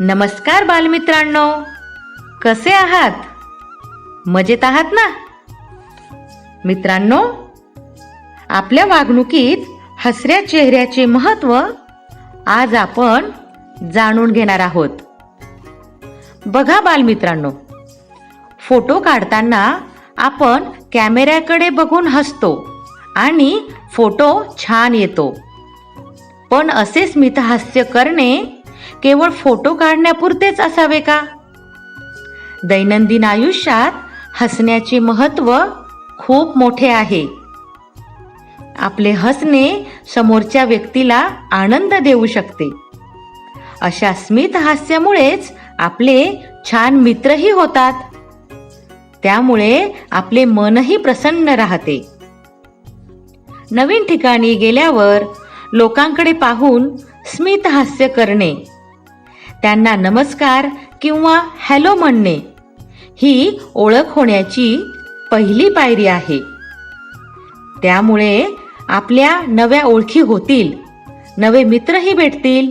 नमस्कार बालमित्रांनो. कसे आहात? मजेत आहात ना? मित्रांनो आपल्या वागणुकीत हसऱ्या चेहऱ्याचे महत्त्व आज आपण जाणून घेणार आहोत. बघा बालमित्रांनो फोटो काढताना आपण कॅमेऱ्याकडे बघून हसतो आणि फोटो छान येतो. पण असे स्मितहास्य करणे केवळ फोटो काढण्यापुरतेच असावे का? दैनंदिन आयुष्यात हसण्याचे महत्त्व खूप मोठे आहे. आपले हसणे समोरच्या व्यक्तीला आनंद देऊ शकते. अशा स्मित हास्यामुळेच आपले छान मित्रही होतात. त्यामुळे आपले मनही प्रसन्न राहते. नवीन ठिकाणी गेल्यावर लोकांकडे पाहून स्मित हास्य करणे त्यांना नमस्कार किंवा हॅलो म्हणणे. ही ओळख होण्याची पहिली पायरी आहे. त्यामुळे आपल्या नव्या ओळखी होतील. नवे मित्रही भेटतील.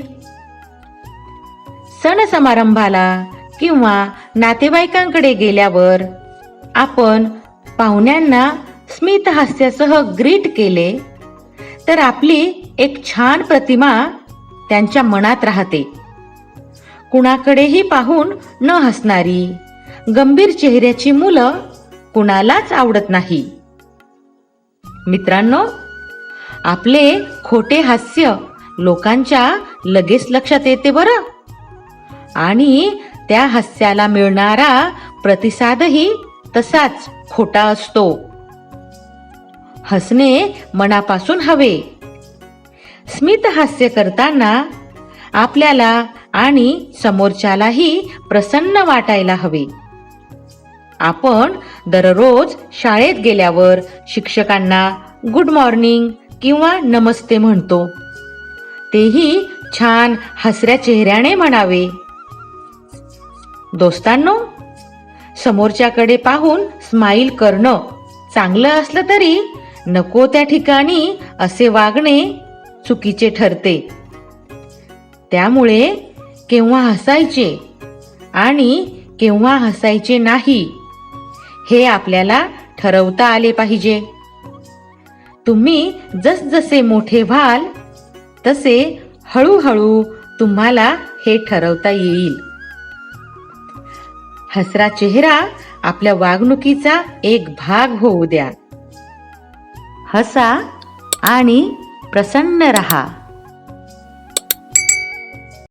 सण समारंभाला किंवा नातेवाईकांकडे गेल्यावर आपण पाहुण्यांना स्मित हास्यासह ग्रीट केले तर आपली एक छान प्रतिमा त्यांच्या मनात राहते. कुणाकडेही पाहून न हसणारी. गंभीर चेहऱ्याची मुलं कुणालाच आवडत नाही. मित्रांनो आपले खोटे हास्य लोकांच्या लगेच लक्षात येते बरं. आणि त्या हास्याला मिळणारा प्रतिसादही तसाच खोटा असतो. हसणे मनापासून हवे. स्मित हास्य करताना आपल्याला आणि समोरच्यालाही प्रसन्न वाटायला हवे. आपण दररोज शाळेत गेल्यावर शिक्षकांना गुड मॉर्निंग किंवा नमस्ते म्हणतो. तेही छान हसऱ्या चेहऱ्याने म्हणावे. दोस्तांनो समोरच्याकडे पाहून स्माईल करणं चांगलं असलं तरी नको त्या ठिकाणी असे वागणे चुकीचे ठरते. त्यामुळे केव्हा हसायचे आणि केव्हा हसायचे नाही हे आपल्याला ठरवता आले पाहिजे. तुम्ही जसजसे मोठे व्हाल तसे हळूहळू तुम्हाला हे ठरवता येईल. हसरा चेहरा आपल्या वागणुकीचा एक भाग होऊ द्या. हसा आणि प्रसन्न रहा.